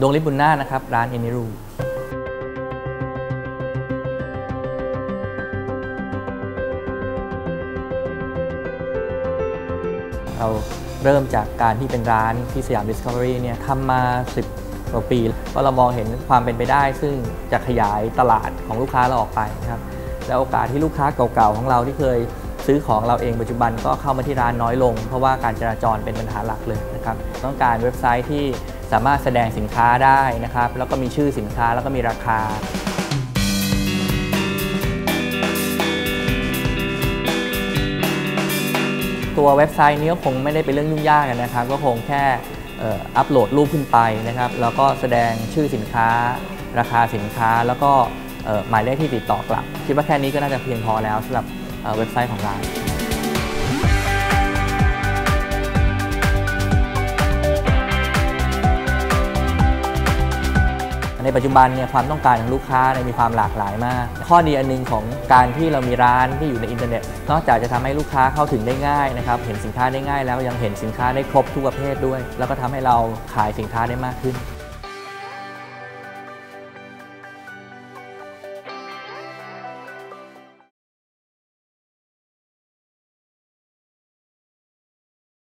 ดวงลิบุญนานะครับ ร้านเอนิรูเราเริ่มจากการที่เป็นร้านที่สยาม Discovery เนี่ยทำมา 10กว่าปีเพราะเรามองเห็นความเป็นไปได้ ซึ่งจะขยายตลาดของลูกค้าเราออกไปนะครับและโอกาสที่ลูกค้าเก่าๆของเราที่เคยซื้อของเราเองปัจจุบันก็เข้ามาที่ร้านน้อยลง เพราะว่าการจราจรเป็นปัญหาหลักเลยนะครับต้องการเว็บไซต์ที่ สามารถแสดงสินค้าได้นะครับ แล้วก็มีชื่อสินค้าแล้วก็มีราคาตัวเว็บไซต์นี้ก็คงไม่ได้เป็นเรื่องยุ่งยากนะครับ ก็คงแค่อัปโหลดรูปขึ้นไปนะครับ แล้วก็แสดงชื่อสินค้า ราคาสินค้า แล้วก็หมายเลขที่ติดต่อกลับ คิดว่าแค่นี้ก็น่าจะเพียงพอแล้วสำหรับเว็บไซต์ของร้าน ในปัจจุบันเนี่ยความต้องการของลูกค้าเนี่ยมีความหลากหลายมาก ข้อดีอันหนึงของการที่เรามีร้านที่อยู่ในอินเทอร์เน็ตนอกจากจะทำให้ลูกค้าเข้าถึงได้ง่ายนะครับเห็นสินค้าได้ง่ายแล้วยังเห็นสินค้าได้ครบทุกประเภทด้วย แล้วก็ทำให้เราขายสินค้าได้มากขึ้น